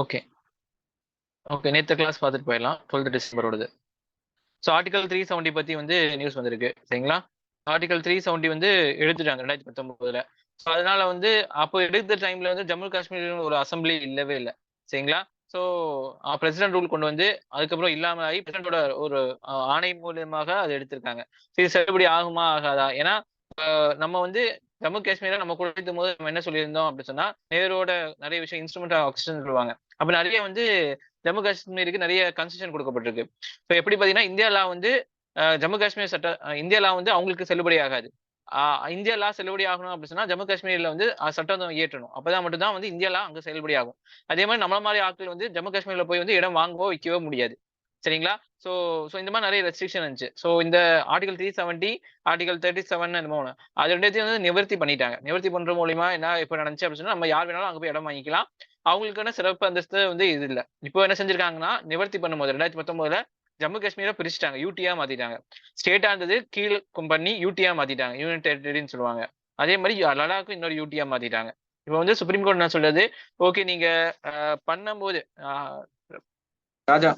Okay okay நேற்று class பார்த்துட்டு போயிடலாம். டுவெல்த் டிசம்பரோடது ஸோ ஆர்டிகல் த்ரீ செவன்ட்டி பற்றி வந்து நியூஸ் வந்திருக்கு. சரிங்களா? ஆர்டிகல் த்ரீ செவன்ட்டி வந்து எடுத்துட்டாங்க ரெண்டாயிரத்தி பத்தொம்போதுல ஸோ அதனால வந்து அப்போ எடுத்த டைம்ல வந்து ஜம்மு காஷ்மீர் ஒரு அசம்பிளி இல்லவே இல்லை. சரிங்களா? ஸோ பிரசிடென்ட் ரூல் கொண்டு வந்து அதுக்கப்புறம் இல்லாமல் ஆகி பிரசிடென்டோட ஒரு ஆணை மூலியமாக அதை எடுத்திருக்காங்க. சரி செல்லுபடி ஆகுமா ஆகாதா? ஏன்னா நம்ம வந்து ஜம்மு காஷ்மீரை நம்ம குறைத்தும் போது நம்ம என்ன சொல்லியிருந்தோம் அப்படின்னு சொன்னா நேரோட நிறைய விஷயம் இன்ஸ்ட்ருமெண்ட் ஆக்சிஜன் சொல்லுவாங்க. அப்ப நிறைய வந்து ஜம்மு காஷ்மீருக்கு நிறைய கன்செஷன் கொடுக்கப்பட்டிருக்கு. ஸோ எப்படி பார்த்தீங்கன்னா இந்தியா லா வந்து ஜம்மு காஷ்மீர் சட்ட இந்தியா லா வந்து அவங்களுக்கு செல்லுபடி ஆகாது. ஆஹ், இந்தியா லா செல்லுபடி ஆகணும் அப்படின்னு சொன்னா ஜம்மு காஷ்மீர்ல வந்து சட்டம் இயற்றணும். அப்பதான் மட்டும்தான் வந்து இந்தியா லா அங்க செல்லுபடி ஆகும். அதே மாதிரி நம்மள மாதிரி ஆட்கள் வந்து ஜம்மு காஷ்மீர்ல போய் வந்து இடம் வாங்கவோ விற்கவோ முடியாது. சரிங்களா? ஸோ ஸோ இந்த மாதிரி நிறைய ரெஸ்ட்ரிக்ஷன் இருந்துச்சு. ஸோ இந்த article three seventy article thirty seven அந்த மூணு அது ரெண்டுத்தையும் வந்து நிவர்த்தி பண்ணிட்டாங்க. நிவர்த்தி பண்ற மூலியமா என்ன இப்போ நடந்துச்சு அப்படின்னு சொன்னா நம்ம யார் வேணாலும் அங்கே போய் இடம் வாங்கிக்கலாம். அவங்களுக்கான சிறப்பு அந்தஸ்து வந்து இது இல்ல. இப்போ என்ன செஞ்சிருக்காங்கன்னா நிவர்த்தி பண்ணும்போது ரெண்டாயிரத்தி பத்தொன்பதுல ஜம்மு காஷ்மீரை பிரிச்சுட்டாங்க. யூடியா மாத்திட்டாங்க. ஸ்டேட்டா இருந்தது கீழ் பண்ணி யூடியா மாத்திட்டாங்க. யூனியன் டெரிட்டரின்னு சொல்லுவாங்க. அதே மாதிரி லடாக்கும் இன்னொரு யூடியா மாத்திட்டாங்க. இப்போ வந்து சுப்ரீம் கோர்ட் நான் சொல்றது ஓகே நீங்க பண்ணும்போது ராஜா.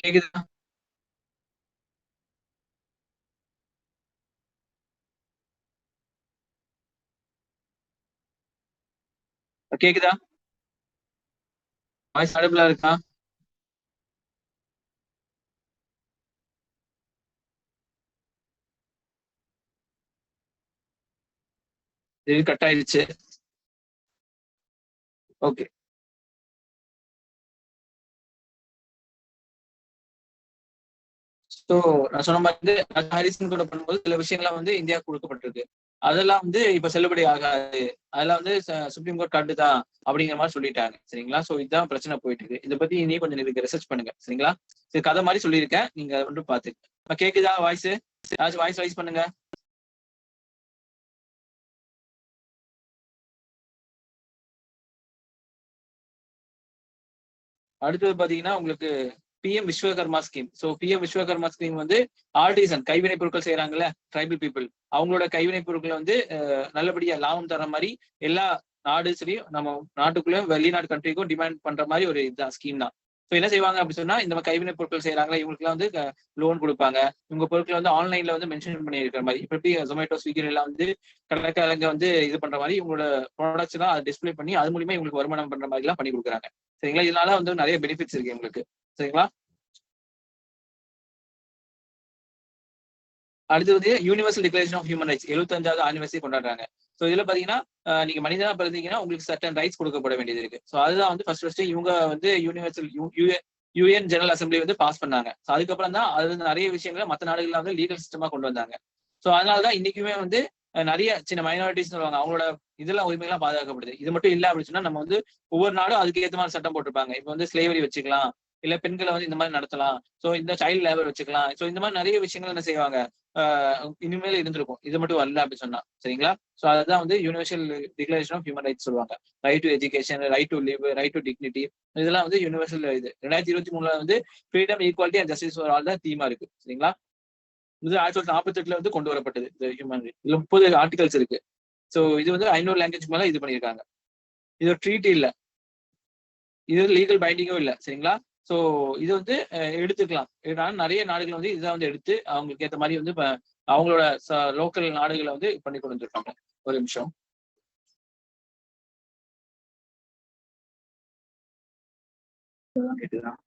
கேக்குதா? கேக்குதா? வாய்ஸ் அடுப்புல இருக்கா? இது கட் ஆயிடுச்சு ஓகே. ஸோ நான் சொன்ன மாதிரி வந்து ஹாரிசன் கூட பண்ணும்போது சில விஷயங்கள்லாம் வந்து இந்தியா கொடுக்கப்பட்டிருக்கு. அதெல்லாம் வந்து இப்ப செல்லுபடி ஆகாது. அதெல்லாம் வந்து சுப்ரீம் கோர்ட் கண்டு தான் அப்படிங்கிற மாதிரி சொல்லிட்டாங்க. சரிங்களா? சோ இதுதான் பிரச்சனை போயிட்டு இருக்கு இதை பத்தி இனி கொஞ்சம் நீங்க ரிசர்ச் பண்ணுங்க. சரிங்களா? சரி கதை மாதிரி சொல்லியிருக்கேன். நீங்க அதை மட்டும் பாத்துக்க கேக்குதா வாய்ஸ் ஏதாச்சும் வாய்ஸ் வாய்ஸ் பண்ணுங்க. அடுத்தது பாத்தீங்கன்னா உங்களுக்கு PM Vishwakarma scheme so PM Vishwakarma scheme வந்து ஆர்டிசன் கைவினை பொருட்கள் செய்யறாங்கல்ல ட்ரைபல் பீப்புள் அவங்களோட கைவினை பொருட்களை வந்து நல்லபடியா லாபம் தர மாதிரி எல்லா நாடு சரி நம்ம நாட்டுக்குள்ளேயும் வெளிநாடு கண்ட்ரிக்கும் டிமாண்ட் பண்ற மாதிரி ஒரு இதுதான் ஸ்கீம் தான். ஸோ என்ன செய்வாங்க அப்படின்னு சொன்னா இந்த மாதிரி கைவினை பொருட்கள் செய்யறாங்களா இவங்களுக்குலாம் வந்து லோன் கொடுப்பாங்க. இவங்க பொருட்களை வந்து ஆன்லைன்ல வந்து மென்ஷன் பண்ணி இருக்கிற மாதிரி. இப்ப எப்படி ஜொமேட்டோ ஸ்விக்கி எல்லாம் வந்து கடைக்காரங்க வந்து இது பண்ற மாதிரி இவங்களோட ப்ராடக்ட்ஸ் எல்லாம் அதை டிஸ்பிளே பண்ணி அது மூலியமா இவங்களுக்கு வருமானம் பண்ற மாதிரி எல்லாம் பண்ணி கொடுக்குறாங்க. சரிங்களா? இதனால வந்து நிறைய பெனிஃபிட்ஸ் இருக்கு இவங்களுக்கு. சரிங்களா? அடுத்து வந்து universal declaration of human rights எழுபத்தஞ்சாவது anniversary கொண்டாடுறாங்க. ஸோ இதுல பாத்தீங்கன்னா நீங்க மனிதனா பிறந்தீங்கன்னா உங்களுக்கு சட்டன் ரைட்ஸ் கொடுக்கப்பட வேண்டியது இருக்கு. ஸோ அதுதான் வந்து ஃபர்ஸ்ட் ஃபர்ஸ்ட் இவங்க வந்து யூனிவர்சல் யூஎன் ஜெனரல் அசம்பிளி வந்து பாஸ் பண்ணாங்க. ஸோ அதுக்கப்புறம் தான் அது வந்து நிறைய விஷயங்களை மற்ற நாடுகள்ல வந்து லீகல் சிஸ்டமா கொண்டு வந்தாங்க. ஸோ அதனாலதான் இன்னைக்குமே வந்து நிறைய சின்ன மைனாரிட்டிஸ் சொல்லுவாங்க அவங்களோட இதெல்லாம் உரிமைகள்லாம் பாதுகாக்கப்படுது. இது மட்டும் இல்ல அப்படின்னு சொன்னா நம்ம வந்து ஒவ்வொரு நாடும் அதுக்கு ஏற்ற மாதிரி சட்டம் போட்டிருப்பாங்க. இப்போ வந்து ஸ்லேவரி வச்சுக்கலாம். இல்ல பெண்களை வந்து இந்த மாதிரி நடத்தலாம். சோ இந்த சைல்ட் லேபர் வச்சுக்கலாம். சோ இந்த மாதிரி நிறைய விஷயங்கள் என்ன செய்வாங்க? ஆஹ் இனிமேல் இருந்திருக்கும். இது மட்டும் வரல அப்படின்னு சொன்னா. சரிங்களா? சோ அதுதான் வந்து universal declaration of human rights சொல்லுவாங்க. Right to education right to live right to dignity இதெல்லாம் வந்து யூனிவர்சல் இது. ரெண்டாயிரத்தி இருபத்தி மூணுல வந்து freedom equality and justice for all தான் தீமா இருக்கு. சரிங்களா? இது ஆயிரத்தி தொள்ளாயிரத்தி நாற்பத்தி எட்டுல வந்து கொண்டு வரப்பட்டது இந்த ஹியூமன் இதுல முப்பது ஆர்டிகல்ஸ் இருக்கு. சோ இது வந்து ஐநூறு லாங்குவேஜ் மேல இது பண்ணியிருக்காங்க. இது ஒரு ட்ரீட் இல்ல. இது லீகல் பைண்டிங்கும் இல்ல. சரிங்களா? சோ இது வந்து எடுத்துக்கலாம். ஏன்னா நிறைய நாடுகள் வந்து இதை வந்து எடுத்து அவங்களுக்கு ஏத்த மாதிரி வந்து அவங்களோட லோக்கல் நாடுகளை வந்து பண்ணி கொண்டு வந்திருக்காங்க. ஒரு நிமிஷம். கேட்டுதான்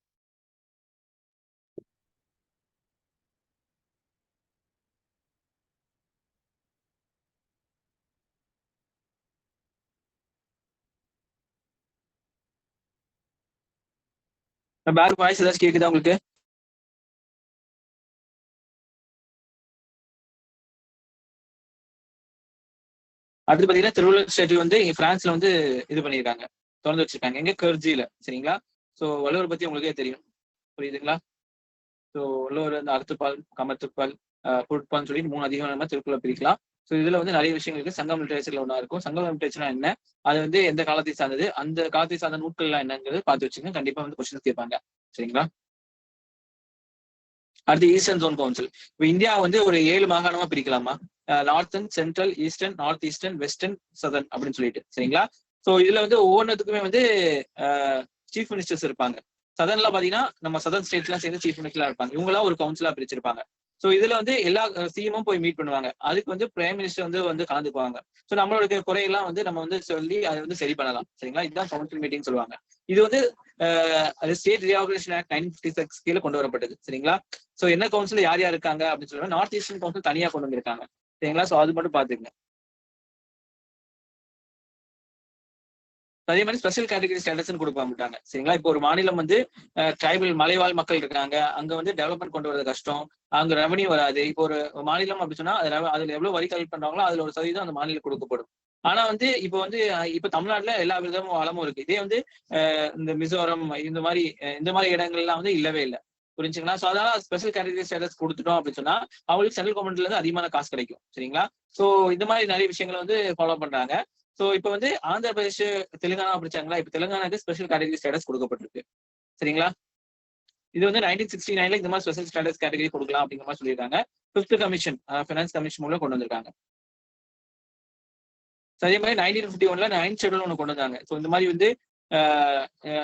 பேக் வாய்ஸ் ஏதாச்சும் கேக்குதா உங்களுக்கு? அடுத்து பாத்தீங்கன்னா திருவள்ளுவர் ஸ்டேட் வந்து இங்க பிரான்ஸ்ல வந்து இது பண்ணியிருக்காங்க திறந்து வச்சிருக்காங்க. எங்க கர்ஜியில சரிங்களா? சோ வள்ளுவர் பத்தி உங்களுக்கே தெரியும். புரியுதுங்களா? சோ வள்ளுவர் அந்த அறுத்துப்பால் கமத்துப்பால் பொருட்பால்னு சொல்லி மூணு அதிகம் நம்ம திருக்குள்ள பிரிக்கலாம். ஸோ இதுல வந்து நிறைய விஷயங்கள் இருக்கு. சங்கம் லிட்டரேச்சர்ல ஒன்றா இருக்கும். சங்கம் லிட்டரேச்சர்னா என்ன? அது வந்து எந்த காலத்தை சார்ந்தது? அந்த காலத்தை சார்ந்த நூட்கள்லாம் என்னங்கிறது பார்த்து வச்சுங்க கண்டிப்பா வந்து கொஸ்டின்ஸ் கேட்பாங்க. சரிங்களா? அடுத்து ஈஸ்டர்ன் ஜோன் கவுன்சில் இப்போ இந்தியா வந்து ஒரு ஏழு மாகாணமா பிரிக்கலாமா? Northern central eastern north eastern western southern அப்படின்னு சொல்லிட்டு. சரிங்களா? ஸோ இதுல வந்து ஒவ்வொன்றுத்துக்குமே வந்து சீஃப் மினிஸ்டர்ஸ் இருப்பாங்க. சதன்ல பாத்தீங்கன்னா நம்ம சதர்ன் ஸ்டேட்ஸ்லாம் சேர்ந்து சீஃப் மினிஸ்டர்லாம் இருப்பாங்க. இவங்களாம் ஒரு கவுன்சிலா பிரிச்சிருப்பாங்க. ஸோ இதுல வந்து எல்லா சிஎமும் போய் மீட் பண்ணுவாங்க. அதுக்கு வந்து பிரைம் மினிஸ்டர் வந்து வந்து கலந்துக்குவாங்க. ஸோ நம்மளோட குறையெல்லாம் வந்து நம்ம வந்து சொல்லி அதை வந்து சரி பண்ணலாம். சரிங்களா? இதுதான் கவுன்சில் மீட்டிங் சொல்லுவாங்க. இது வந்து அது state regulation act nine fifty six கீழே கொண்டு வரப்பட்டது. சரிங்களா? ஸோ என்ன கவுன்சில் யார் யார் இருக்காங்க அப்படின்னு சொல்லுவாங்க. நார்த் ஈஸ்டர்ன் கவுன்சில் தனியா கொண்டு வந்திருக்காங்க. சரிங்களா? ஸோ அது மட்டும் பாத்துக்கங்க அதே மாதிரி ஸ்பெஷல் கேட்டகரி ஸ்டேட்டஸ் கொடுக்க மாட்டாங்க. சரிங்களா? இப்போ ஒரு மாநிலம் வந்து ட்ரைபல் மலைவாழ் மக்கள் இருக்காங்க. அங்க வந்து டெவலப்மெண்ட் கொண்டு வரது கஷ்டம். அங்க ரெவன்யூ வராது. இப்போ ஒரு மாநிலம் அப்படி சொன்னா அதுல எவ்வளவு வரி கலெக்ட் பண்றாங்களோ அதுல ஒரு சதவீதம் அந்த மாநிலம் கொடுக்கப்படும். ஆனா வந்து இப்போ வந்து இப்ப தமிழ்நாட்டுல எல்லா விதமும் வளமும் இருக்கு. இதே வந்து இந்த மிசோரம் இந்த மாதிரி இந்த மாதிரி இடங்கள்லாம் வந்து இல்லவே இல்லை. புரிஞ்சுங்களா? ஸோ அதனால ஸ்பெஷல் கேட்டகரி ஸ்டேட்டஸ் கொடுத்துட்டோம் அப்படின்னு சொன்னா அவங்களுக்கு சென்ட்ரல் கவர்மெண்ட்ல இருந்து அதிகமான காசு கிடைக்கும். சரிங்களா? ஸோ இந்த மாதிரி நிறைய விஷயங்களை வந்து ஃபாலோ பண்றாங்க. சோ இப்ப வந்து ஆந்திர பிரதேஷ் தெலுங்கானா பிடிச்சாங்களா? இப்ப தெலுங்கானாக்கு ஸ்பெஷல் கேட்டகரி ஸ்டேட்டஸ் கொடுக்கப்பட்டிருக்கு. சரிங்களா? இது வந்து நைன்டீன் சிக்ஸ்டி நைன்ல இந்த மாதிரி ஸ்பெஷல் ஸ்டேட்டஸ் கேட்டகரி கொடுக்கலாம் அப்படிங்கிற மாதிரி சொல்லியிருக்காங்க. பிப்த் கமிஷன் ஃபினான்ஸ் கமிஷன் மூலம் கொண்டு வந்திருக்காங்க. அதே மாதிரி நைன்டீன் ஃபிஃப்டி ஒன்ல நைன் ஷெடியூல் ஒன்று கொண்டு வந்தாங்க. ஸோ இந்த மாதிரி வந்து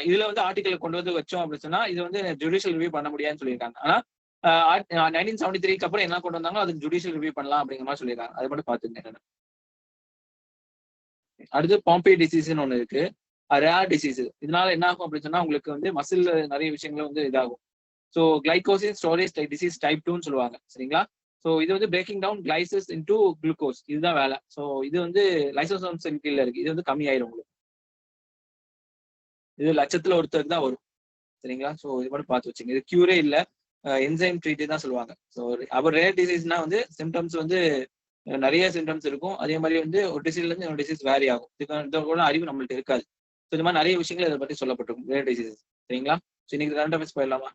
இதுல வந்து ஆர்டிக்கல் கொண்டு வந்து வச்சோம் அப்படின்னு சொன்னா இது வந்து ஜுடிஷியல் ரிவ்யூ பண்ண முடியாதுன்னு சொல்லியிருக்காங்க. ஆனா நைன்டீன் செவன்டி த்ரீக்கு அப்புறம் என்ன கொண்டு வந்தாங்களோ அது ஜுடிஷியல் ரிவ்யூ பண்ணலாம் அப்படிங்கிற மாதிரி சொல்லியிருக்காங்க. அது மட்டும் பார்த்துருந்தேன் அடுத்து பாம்பே டிசீஸ்னு ஒன்று இருக்கு. ரேர் டிசீஸ் இதனால என்ன ஆகும் அப்படின்னு சொன்னா உங்களுக்கு வந்து மசில் நிறைய விஷயங்கள் வந்து இதாகும். So glycogen storage disease type டூன்னு சொல்லுவாங்க. சரிங்களா? ஸோ இது வந்து breaking down glycogen into glucose இதுதான் வேலை. ஸோ இது வந்து லைசோசோம் செல் கீழே இருக்கு. இது வந்து கம்மியாயிரும் உங்களுக்கு. இது லட்சத்துல ஒருத்தருக்கு தான் வரும். சரிங்களா? ஸோ இது மட்டும் பார்த்து வச்சுங்க. இது கியூரே இல்லை. என்சைம் ட்ரீட்டே தான் சொல்லுவாங்க. ஸோ அவர் ரேர் டிசீஸ்னா வந்து சிம்டம்ஸ் வந்து நிறைய சிம்டம்ஸ் இருக்கும். அதே மாதிரி வந்து ஒரு டிசீஸ்ல இருந்து இன்னொரு டிசீஸ் வேரி ஆகும். இதுக்கு கூட அறிவு நம்மள்ட்ட இருக்காது. ஸோ இந்த மாதிரி நிறைய விஷயங்கள் இதை பற்றி சொல்லப்பட்டிருக்கும். வேறு டிசீஸ் சரிங்களா? ஸோ இன்னைக்கு கரண்ட் அஃபேர்ஸ் போயிடலாமா?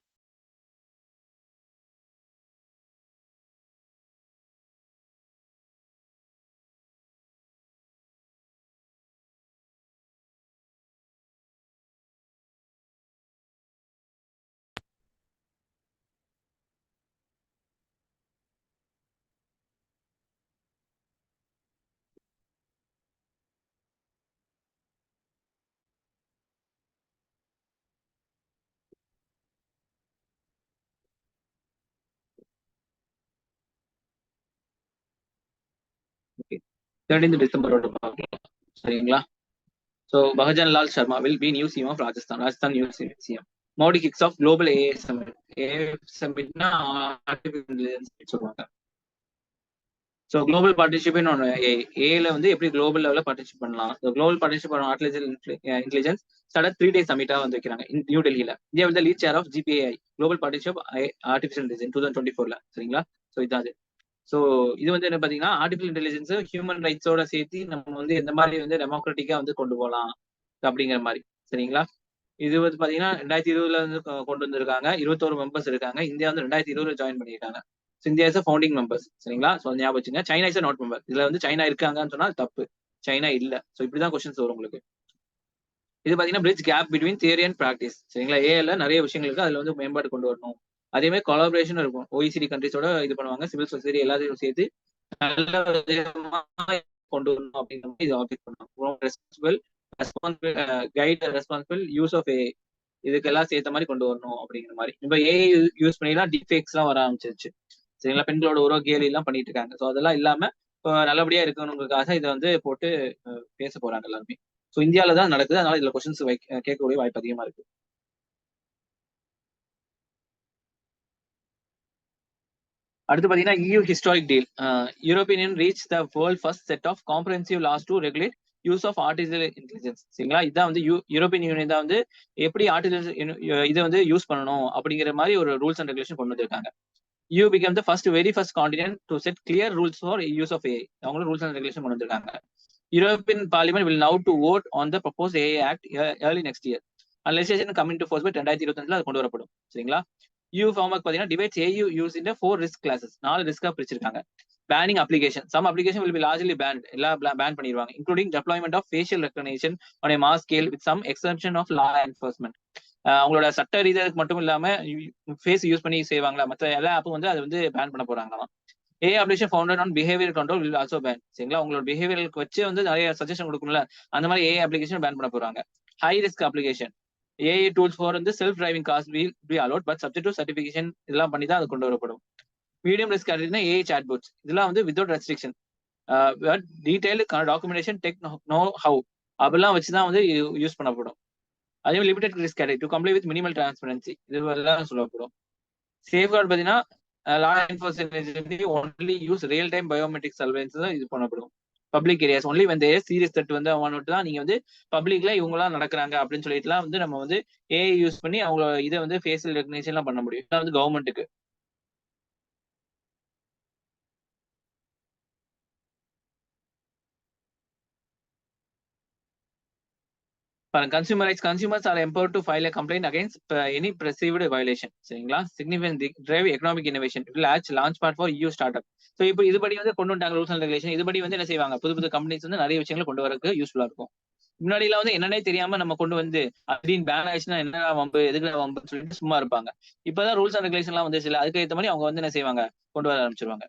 தேர்டீன்த் டிசம்பரோட பார்க்கலாம் சரிங்களா? So Bhajan Lal Sharma will be new CM of Rajasthan Rajasthan new CM Modi kicks off global AI summit AI சமிட்னா சொல்லுவாங்க. ஸோ குளோபல் பார்ட்டிசிபேட் ஒன்று ஏல வந்து எப்படி குளோபல் லெவலில் பார்ட்னர்ஷிப் பண்ணலாம்? ஸோ குளோபல் பார்ட்னர்ஷிப் பண்ண artificial intelligence start three days சமிட்டா வந்து வைக்கிறாங்க நியூ டெல்லியில இந்தியா வந்து lead chair of GPI global partnership artificial intelligence two thousand twenty ஃபோர்ல சரிங்களா? ஸோ இதான் ஸோ இது வந்து என்ன பார்த்தீங்கன்னா ஆர்டிஃபிஷியல் இன்டெலிஜென்ஸ் ஹியூமன் ரைட்ஸோட சேர்த்து நம்ம வந்து எந்த மாதிரி வந்து டெமோக்ராட்டிக்கா வந்து கொண்டு போகலாம் அப்படிங்கிற மாதிரி. சரிங்களா? இது வந்து பாத்தீங்கன்னா ரெண்டாயிரத்தி இருபதுல இருந்து கொண்டு வந்திருக்காங்க. இருபத்தோரு மெம்பர்ஸ் இருக்காங்க. இந்தியா வந்து ரெண்டாயிரத்தி இருபதுல ஜாயின் பண்ணியிருக்காங்க. இந்தியா இஸ் ஃபவுண்டிங் மெம்பர்ஸ் சரிங்களா? ஸோ ஞாபகம் வச்சுங்க. சைனா இஸ் நாட் மெம்பர் இதுல வந்து சைனா இருக்காங்கன்னு சொன்னா தப்பு. சைனா இல்ல. ஸோ இப்படிதான் கொஸ்டின்ஸ் வரும் உங்களுக்கு. இது பாத்தீங்கன்னா bridge gap between theory and practice சரிங்களா? ஏல நிறைய விஷயங்களுக்கு அதுல வந்து மேம்பாடு கொண்டு வரணும். அதே மாதிரி கொலாபரேஷன் இருக்கும். ஓஇசிடி கண்ட்ரிஸோட இது பண்ணுவாங்க. சிவில் சொசைட்டி எல்லாத்தையும் சேர்த்து நல்ல கொண்டு வரணும் அப்படிங்கிற மாதிரி இது ஆஃபீஸ் பண்ணுவோம் responsible responsible guide responsible use of AI இதுக்கெல்லாம் சேர்த்த மாதிரி கொண்டு வரணும் அப்படிங்கிற மாதிரி. இப்போ ஏ யூஸ் பண்ணிலாம் டிஃபேக்ஸ் எல்லாம் வர ஆரம்பிச்சிருச்சு. சரிங்களா? பெண்களோட உறவு கேலி எல்லாம் பண்ணிட்டு இருக்காங்க. ஸோ அதெல்லாம் இல்லாம நல்லபடியா இருக்கணுங்கிறதுக்காக இதை வந்து போட்டு பேச போறாங்க எல்லாருமே. ஸோ இந்தியாவில தான் நடக்குது. அதனால இதுல கொஸ்டின்ஸ் கேட்கக்கூடிய வாய்ப்பு அதிகமா இருக்கு. அடுத்து பாத்தீங்கன்னா EU historic deal European reach the world first set of comprehensive laws to regulate use of artificial intelligence சரிங்களா? இதான் வந்து யூரோப்பியன் யூனியன் தான் வந்து எப்படி ஆர்டிஃபிஷியல் இதை வந்து யூஸ் பண்ணணும் அப்படிங்கிற மாதிரி ஒரு ரூல்ஸ் அண்ட் ரெகுலேஷன் கொண்டு வந்திருக்காங்க. EU become the first very first continent to set clear rules for use of AI அவங்களும் ரூல்ஸ் அண்ட் ரெகுலேஷன் கொண்டு வந்திருக்காங்க. European parliament will now to vote on the propose AI act early next year and legislation coming to force by ரெண்டாயிரத்தி இருபத்தஞ்சில் அது கொண்டு வரப்படும். சரிங்களா? EU ஃபார்மக் பார்த்தீங்கன்னா டிபேட்ஸ் ஏயூ யூஸ் இந்த ஃபோர் ரிஸ்க் கிளாஸஸ் நாலு ரிஸ்கா பிரிச்சிருக்காங்க. Banning application some application will be largely ban எல்லா பேன் பண்ணிடுவாங்க including deployment of facial recognition on a mass scale with some exemption of law enforcement அவங்களோட சட்ட ரீதியாக மட்டும் இல்லாம ஃபேஸ் யூஸ் பண்ணி செய்வாங்களா? மற்ற எல்லா ஆப்பும் வந்து அது வந்து பேன் பண்ண போறாங்களாம். A application founded on behaviour control will also ban சரிங்களா? உங்களோட பிஹேவியருக்கு வச்சு வந்து நிறைய சஜஷன் கொடுக்கணும்ல? அந்த மாதிரி ஏ அப்ளிகேஷன் பேன் பண்ண போறாங்க. High risk application AI tools for வந்து self driving cars will be allowed but subject to certification இதெல்லாம் பண்ணி தான் அது கொண்டு வரப்படும். மீடியம் ரிஸ்க் கேட்டகரினா ஏஐ சாட் போட்ஸ் இதெல்லாம் வந்து without restriction detail documentation tech know how அப்படிலாம் வச்சு தான் வந்து யூஸ் பண்ணப்படும். அதே மாதிரி limited risk category to comply with minimal transparency இது எல்லாம் சொல்லப்படும். சேஃப்கார்டு பார்த்தீங்கன்னா law enforcement only use real time biometric surveillance தான் இது பண்ணப்படும். பப்ளிக் ஏரியாஸ் ஒன்லி வந்து சீரியஸ் தட் வந்து அவன் தான். நீங்க வந்து பப்ளிக்ல இவங்கலாம் நடக்கிறாங்க அப்படின்னு சொல்லிட்டுலாம் வந்து நம்ம வந்து ஏஐ யூஸ் பண்ணி அவங்களோட இதை வந்து ஃபேஷியல் ரெகனைசேஷன்லாம் பண்ண முடியும். வந்து கவர்மெண்ட்டுக்கு consumer rights consumers are empower to file complaint against any perceived violation சரிங்களா? Significant drive economic innovation as launch pad for EU start up so இப்போ இதுபடி வந்து கொண்டு வந்தாங்க ரூல்ஸ் அண்ட் ரெகுலேஷன் இதுபடி வந்து என்ன செய்வாங்க? புது புது கம்பெனிஸ் வந்து நிறைய விஷயங்களை கொண்டு வரக்கு யூஸ்ஃபுல்லா இருக்கும். முன்னாடி எல்லாம் வந்து என்னன்னே தெரியாம நம்ம கொண்டு வந்து அப்படின்னு பேன் ஆயிடுச்சுன்னா என்ன வம்பு எதுக்கு வம்புன்னு சொல்லிட்டு சும்மா இருப்பாங்க. இப்பதான் ரூல்ஸ் அண்ட் ரெகுலேஷன் எல்லாம் வந்து இல்லை அதுக்கு ஏற்ற மாதிரி அவங்க வந்து என்ன செய்வாங்க? கொண்டு வர ஆரம்பிச்சிருவாங்க.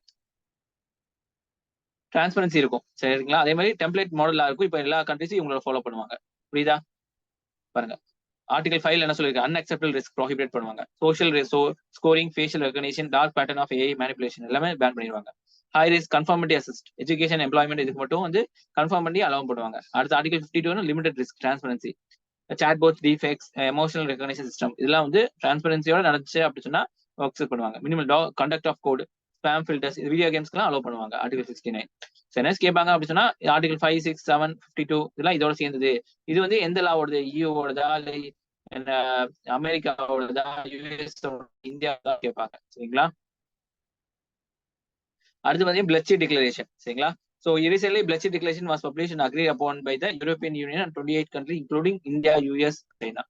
டிரான்ஸ்பரன்சி இருக்கும். சரிங்களா? அதே மாதிரி டெம்ப்ளேட் மாடலா இருக்கும். இப்போ எல்லா கண்ட்ரிஸும் இவங்களை ஃபாலோ பண்ணுவாங்க. புரியுதா? பாருங்க. ஆர்டிகல் ஃபைவ் என்ன சொல்லிருக்கு? அன்அக்செப்டபிள் ரிஸ்க் ப்ரோஹிபிட் பண்ணுவாங்க. Social ரிசோ scoring facial recognition dark pattern of AI manipulation எல்லாமே பேன் பண்ணிடுவாங்க. High risk conformity assessment education employment இதுக்கு மட்டும் வந்து கன்ஃபார்ம் பண்ணி அலோவ் பண்ணுவாங்க. அடுத்த article fifty two limited risk transparency chat bot deepfakes emotional recognition system இதெல்லாம் வந்து டிரான்ஸ்பரன்சியோட நடந்துச்சு அப்படின்னு சொன்னா அக்செப்ட் பண்ணுவாங்க. மினிமம் டா conduct of code spam filters video கேம்ஸ்க்குலாம் allow பண்ணுவாங்க. ஆர்டிகல் சிக்ஸ்டி நைன் சென்எஸ் கேட்பாங்க அப்படின்னு சொன்னா article five six seven fifty two இதெல்லாம் இதோட சேர்ந்தது. இது வந்து எந்த லாவோடது? இயூவோடதா இல்ல அமெரிக்காவோடதா? யூஎஸ் இந்தியாவோட கேட்பாங்க. சரிங்களா? அடுத்து வந்து பிளட்சி டிக்ளரேஷன் சரிங்களா? So recently Bletchley declaration was publish and agree upon by the European union and twenty eight country including India US China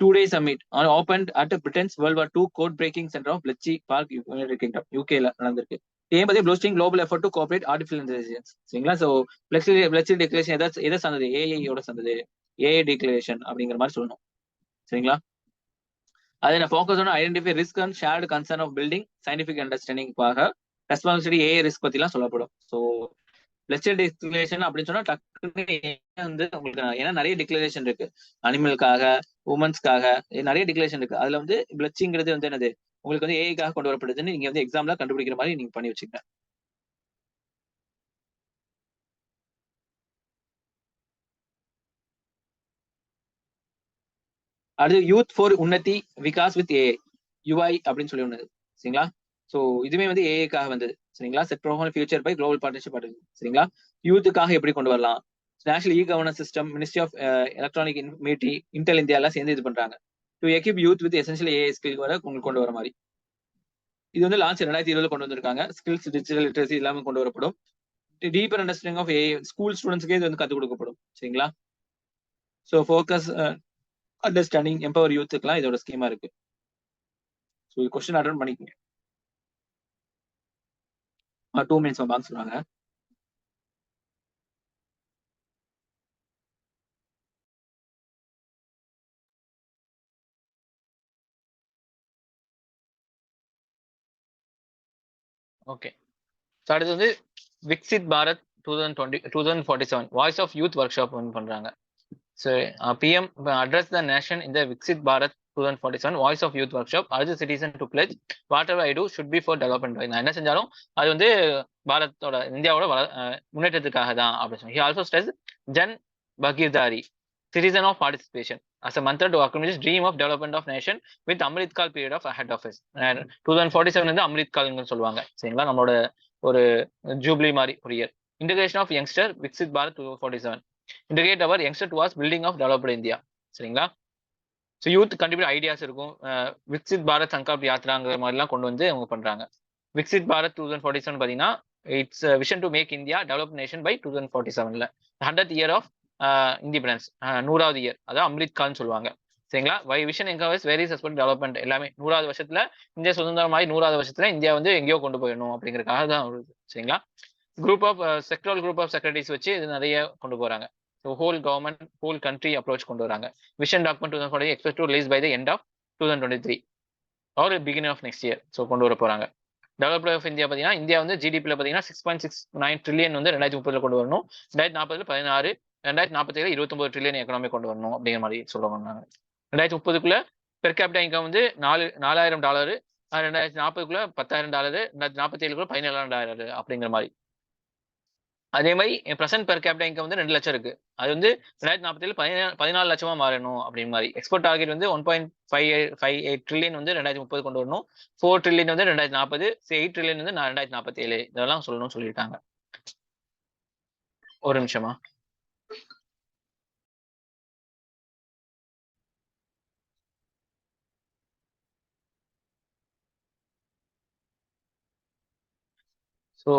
two day summit open at Britain's world war two code breaking centre of Bletchley park United Kingdom யூகேல நடந்திருக்கு. ஏன் பத்தி boosting global effort to cooperate artificial intelligence சரிங்களா? So Bletchley Bletchley declaration எதை எதை சார்ந்தது? ஏஐயோட சார்ந்தது. AI declaration அப்படிங்கிற மாதிரி சொல்லணும். சரிங்களா? அது நான் focus on identify risk and shared concern of building scientific அண்டர்ஸ்டாண்டிங்காக responsibility AI risk பத்திலாம் சொல்லப்படும். ஸோ பிளஸ்டர் டிக்ளரேஷன் அப்படின்னு சொன்னா டக்குன்னு வந்து உங்களுக்கு ஏன்னா நிறைய டிக்ளரேஷன் இருக்கு. அனிமலுக்காக உமன்ஸ்க்காக நிறைய டிக்ளரேஷன் இருக்கு. அதுல வந்து பிளச்சிங்கிறது வந்து என்னது? உங்களுக்கு வந்து ஏஐக்காக கொண்டு வரப்படுதுன்னு நீங்க வந்து எக்ஸாம்ல கண்டுபிடிக்கிற மாதிரி நீங்க பண்ணி வச்சுக்கங்க. அடுத்து youth for Unnati Vikas with AI UI அப்படின்னு சொல்லி ஒண்ணு சரிங்களா? ஸோ இதுவுமே வந்து ஏஐக்காக வந்தது சரிங்களா? செட் ப்ரோஹோன் ஃபியூச்சர் பை குளோபல் பார்ட்னர்ஷிப் சரிங்களா? யூத்துக்காக எப்படி கொண்டு வரலாம்? National e governance system ministry of electronic MeitY Intel India எல்லாம் சேர்ந்து இது பண்றாங்க. To equip youth with essential AI skill வர உங்களுக்கு கொண்டு வர மாதிரி. இது வந்து லான்ச் ரெண்டாயிரத்தி இருபதுல கொண்டு வந்திருக்காங்க. ஸ்கில்ஸ் டிஜிட்டல் லிட்ரஸி எல்லாமே கொண்டு வரப்படும். Deeper understanding of AI school ஸ்டூடெண்ட்ஸ்க்கே இது வந்து கற்றுக் கொடுக்கப்படும். சரிங்களா? ஸோ ஃபோக்கஸ் அண்டர்ஸ்டாண்டிங் எம்பவர் யூத்துக்குலாம் இதோட ஸ்கீமா இருக்கு. ஸோ கொஸ்டின் அட்டன் பண்ணிக்கோங்க. டூ மினிட்ஸ் வாங்க சொல்லுவாங்க ஓகே ஸோ அடுத்து வந்து Viksit Bharat two thousand twenty two thousand forty seven voice of youth workshop ஒன்று பண்ணுறாங்க so PM address the nation இந்த Viksit Bharat two thousand forty seven voice of youth workshop அது citizen to pledge whatever I do should be for development நான் என்ன செஞ்சாலும் அது வந்து பாரத்தோட இந்தியாவோட முன்னேற்றத்துக்காக தான் அப்படின்னு சொல்லி. ஆல்சோ ஸ்ட்ரெஸ் ஜன் பகீர்தாரி citizen of participation as a mantra to accomplish dream of development of nation with Amrit Kaal period of head office two thousand forty seven வந்து அம்ரித் கால்னு சொல்லுவாங்க. சரிங்களா? நம்மளோட ஒரு ஜூப்ளி மாதிரி ஒரு year integration of youngster Viksit Bharat two forty seven indicate our youngster towards building of developed India சரிங்களா? So youth கண்டிப்பாக ஐடியாஸ் இருக்கும். விக்சித் பாரத் சங்கல்ப் யாத்ராங்கிற மாதிரிலாம் கொண்டு வந்து அவங்க பண்றாங்க. Viksit Bharat two thousand forty seven பார்த்தீங்கன்னா it's vision to make India develop nation by two thousand forty செவன்ல ஹண்ட்ரட் இயர் ஆஃப் இண்டிபெண்டன்ஸ் நூறாவது இயர் அதாவது அம்ரித் கால்னு சொல்லுவாங்க. சரிங்களா? Why vision encompasses very suspend development எல்லாமே நூறாவது வருஷத்துல இந்தியா மாதிரி நூறாவது வருஷத்துல இந்தியா வந்து எங்கேயோ கொண்டு போயிடணும் அப்படிங்கறதுக்காக தான் வருது சரிங்களா? Group of sectoral group of secretaries வச்சு இது நிறைய கொண்டு போறாங்க. So whole government whole country approach கொண்டு வராங்க. Vision document two thousand expect to release by the end of two thousand twenty three or beginning of next year so கொண்டு வர போறாங்க. டெவலப்ட் ஆஃப் இந்தியா பார்த்தீங்கன்னா இந்தியா வந்து ஜிடிபியில் பார்த்தீங்கன்னா six point six nine trillion வந்து ரெண்டாயிரத்தி முப்பதில் கொண்டு வரணும். ரெண்டாயிரத்தி நாற்பதுல பதினாறு ரெண்டாயிரத்தி நாற்பத்தேழு இருபத்தொம்பது ட்ரில்லியன் எக்கனாமி கொண்டு வரணும் அப்படிங்கிற மாதிரி சொல்லுவாங்க நாங்கள் ரெண்டாயிரத்தி முப்பதுக்குள்ள பெர் கேபிட்டா இன்கம் வந்து நாலு நாலாயிரம் டாலரு. ரெண்டாயிரத்தி நாற்பதுக்குள்ள பத்தாயிரம் டாலரு. ரெண்டாயிரத்தி நாற்பத்தி ஏழுக்குள்ள பதினேழாயிரம் டாலரு அப்படிங்கிற மாதிரி. அதே மாதிரி ப்ரெசென்ட் பெர் கேபிட்டா இன்கம் வந்து ரெண்டு லட்சம் இருக்கு. அது வந்து ரெண்டாயிரத்தி நாற்பத்தி ஏழு பதினாலு லட்சமா மாறணும் அப்படின்னு மாதிரி. எக்ஸ்போர்ட் டார்கெட் வந்து one point five five eight trillion வந்து ரெண்டாயிரத்தி முப்பது கொண்டு வரணும். ஃபோர் ட்ரில்லியன் வந்து ரெண்டாயிரத்தி நாற்பது எயிட் ட்ரில்லியன் வந்து ரெண்டாயிரத்தி நாற்பத்தி ஏழு இதெல்லாம் சொல்லணும்னு சொல்லியிருக்காங்க. ஒரு நிமிஷமா. So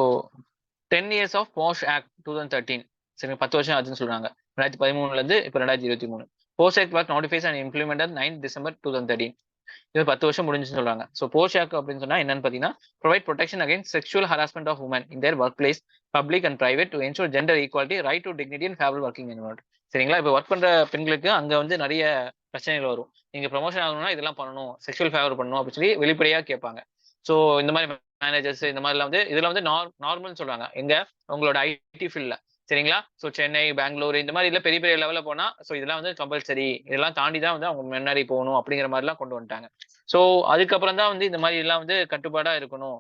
ten years of POSH act two thousand thirteen சரி பத்து வருஷம் ஆச்சுன்னு சொல்றாங்க. ரெண்டாயிரத்தி பதிமூணுலேருந்து இப்போ ரெண்டாயிரத்தி இருபத்தி மூணு. POSH act work notifies and implemented nine December two thousand thirteen இது பத்து வருஷம் முடிஞ்சுன்னு சொல்றாங்க. ஸோ போஷ் ஆக்ட் அப்படின்னு சொன்னா என்னன்னு பார்த்தீங்கன்னா provide protection again sexual harassment of women in their workplace public and private to ensure gender equality right to dignity and favourable working environment சரிங்களா? இப்போ ஒர்க் பண்ற பெண்களுக்கு அங்க வந்து நிறைய பிரச்சனைகள் வரும். நீங்க ப்ரொமோஷன் ஆகணும்னா இதெல்லாம் பண்ணணும். செக்ஷுவல் ஃபேவர் பண்ணணும் அப்படின்னு சொல்லி வெளிப்படையா கேட்பாங்க. ஸோ இந்த மாதிரி மேனேஜர்ஸ் இந்த மாதிரிலாம் வந்து இதுல வந்து நார்மல்னு சொல்றாங்க எங்க உங்களோட ஐடி ஃபீல்ட்ல சரிங்களா? ஸோ சென்னை பெங்களூர் இந்த மாதிரி இல்லை பெரிய பெரிய லெவலில் போனா ஸோ இதெல்லாம் வந்து கம்பல்சரி இதெல்லாம் தாண்டி தான் வந்து அவங்க முன்னாடி போகணும் அப்படிங்கிற மாதிரிலாம் கொண்டு வந்துட்டாங்க. ஸோ அதுக்கப்புறம் தான் வந்து இந்த மாதிரி எல்லாம் வந்து கட்டுப்பாடா இருக்கணும்.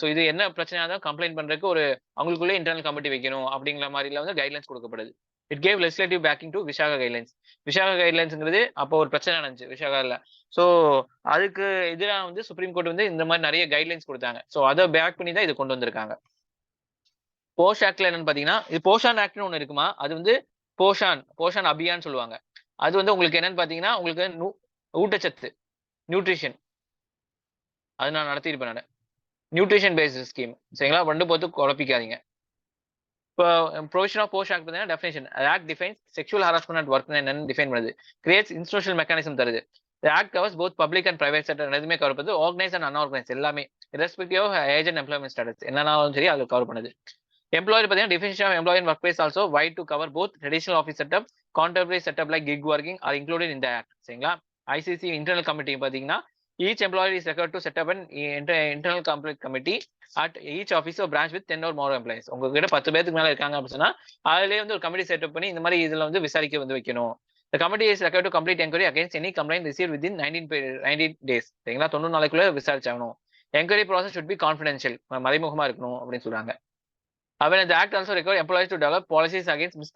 ஸோ இது என்ன பிரச்சனையாக தான் கம்ப்ளைண்ட் பண்ணுறதுக்கு ஒரு அவங்களுக்குள்ளே இன்டர்னல் கமிட்டி வைக்கணும் அப்படிங்கிற மாதிரிலாம் வந்து கைட்லைன்ஸ் கொடுக்கப்படுது. It gave legislative backing to Vishaka guidelines Vishaka கைட்லைன்ஸ்ங்கிறது அப்போ ஒரு பிரச்சனை நடந்துச்சு விசாகாவில் ஸோ அதுக்கு எதிராக வந்து சுப்ரீம் கோர்ட் வந்து இந்த மாதிரி நிறைய கைட்லைன்ஸ் கொடுத்தாங்க. ஸோ அதை பேக் பண்ணி தான் இது கொண்டு வந்திருக்காங்க. போஷ் ஆக்ட்ல என்னன்னு பாத்தீங்கன்னா இது போஷான் ஆக்ட்னு ஒன்று இருக்குமா? அது வந்து போஷான் போஷான் அபியான் சொல்லுவாங்க. அது வந்து உங்களுக்கு என்னன்னு பாத்தீங்கன்னா உங்களுக்கு ஊட்டச்சத்து நியூட்ரிஷன் அது நான் நடத்தியிருப்பேன் நான். நியூட்ரிஷன் பேஸ்ட் ஸ்கீம் சரிங்களா? ரெண்டு போத்து குழப்பிக்காதீங்க. இப்போ ப்ரொவிஷன் ஆஃப் போஸ்ட் ஆக்ட் பார்த்தீங்கன்னா definition act defines sexual harassment work என்னன்னு டிஃபைன் பண்ணுது. கிரியேட்ஸ் இன்ஸ்டியூஷனல் மெக்கானிசம் தருது. Act covers both public and private sector எதுவுமே கவர் பண்ணுது. ஆர்கனைஸ் அண்ட் அன்ஆர்கனைஸ் எல்லாமே. Respective age agent employment status என்னன்னாலும் சரி அது கவர் பண்ணுது. எம்ப்ளாயர் பார்த்தீங்கன்னா definition of employer workplace also wide to cover both traditional office setup contemporary setup like gig working are included இந்த act சரிங்களா? ICC internal committee பார்த்தீங்கன்னா each employer is required to set up and internal complete committee at each office branch with ten or more employees உங்ககிட்ட பத்து பேருக்கு மேலே இருக்காங்க அப்படின்னு சொன்னா அதுலேயே வந்து ஒரு கமிட்டி செட்டப் பண்ணி இந்த மாதிரி இதுல வந்து விசாரிக்க வந்து வைக்கணும். The committee is required to complete inquiry against any complaint received within 19, 19 days. சரிங்களா? தொண்ணூறு நாளைக்குள்ள விசாரிச்சாகணும் enquiry process should be confidential மறைமுகமா இருக்கணும் அப்படின்னு சொல்றாங்க. அவன் இந்த act also record employees to develop policies against miss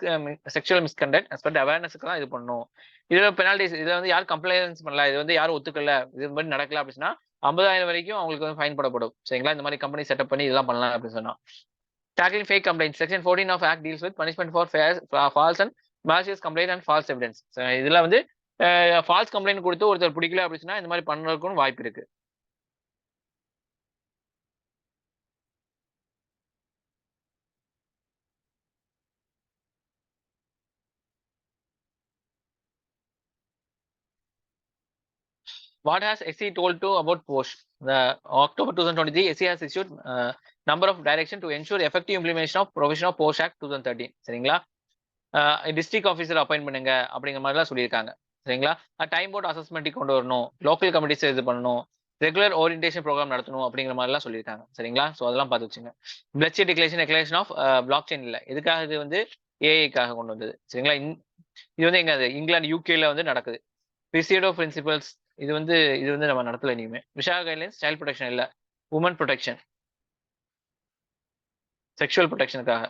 sexual misconduct as but அவேர்னஸ்க்கு தான் இது பண்ணணும். இதுல பெனால்டிஸ் இதுல வந்து யாரும் கம்ப்ளைண்ட்ஸ் பண்ணல இது வந்து யாரும் ஒத்துக்கல இது மாதிரி நடக்கல அப்படின்னா ஐம்பதாயிரம் வரைக்கும் அவங்களுக்கு வந்து ஃபைன் போடப்படும். சரிங்களா? இந்த மாதிரி கம்பெனி செட்டப் பண்ணி இதெல்லாம் பண்ணலாம் அப்படின்னு சொன்னா tackling fake complaint section fourteen of act deals with punishment for false and malicious complaint and false evidence இதில் வந்து ஃபால்ஸ் கம்ப்ளைண்ட் கொடுத்து ஒருத்தர் பிடிக்கல அப்படின்னா இந்த மாதிரி பண்ணுறதுக்கும் வாய்ப்பு இருக்கு. What has SE told to about POSH? The October 2023, SE has issued uh, number of direction to ensure effective implementation of provision of POSH Act 2013. சரிங்களா? டிஸ்ட்ரிக்ட் ஆஃபீஸர் அப்பாயின் பண்ணுங்க அப்படிங்கிற மாதிரிலாம் சொல்லியிருக்காங்க. சரிங்களா? டைம் போர்ட் அசஸ்மெண்ட் கொண்டு வரணும் local committees இது பண்ணணும் ரெகுலர் ஓரியன்டேஷன் ப்ரோக்ராம் நடத்தணும் அப்படிங்கிற மாதிரிலாம் சொல்லியிருக்காங்க. சரிங்களா? ஸோ அதெல்லாம் பார்த்து வச்சுங்க. Bletchley declaration declaration of blockchain இல்லை. இதுக்காக இது வந்து ஏஐக்காக கொண்டு வந்தது? சரிங்களா? இது வந்து எங்க அது? இங்கிலாந்து யூகேல வந்து நடக்குது. பிசியடோ பிரின்சிபல்ஸ் இது வந்து இது வந்து நம்ம நடத்தல இனிமே. விஷா கைட்லைன்ஸ் சைல்ட் ப்ரொடெக்ஷன் இல்ல. உமன் ப்ரொடெக்ஷன் செக்ஷுவல் ப்ரொடெக்ஷனுக்காக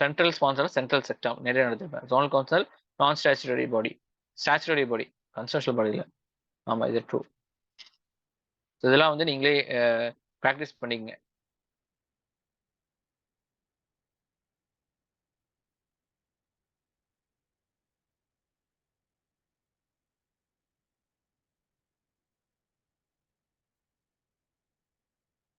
சென்ட்ரல் ஸ்பான்சர் சென்ட்ரல் செக்டம் நிறைய நடத்திருப்பேன் ஜோனல் கவுன்சில் நான் statutory body statutory body constitutional body இல்லை. ஆமாம் இது ட்ரூ இதெல்லாம் வந்து நீங்களே ப்ராக்டிஸ் பண்ணிக்கங்க.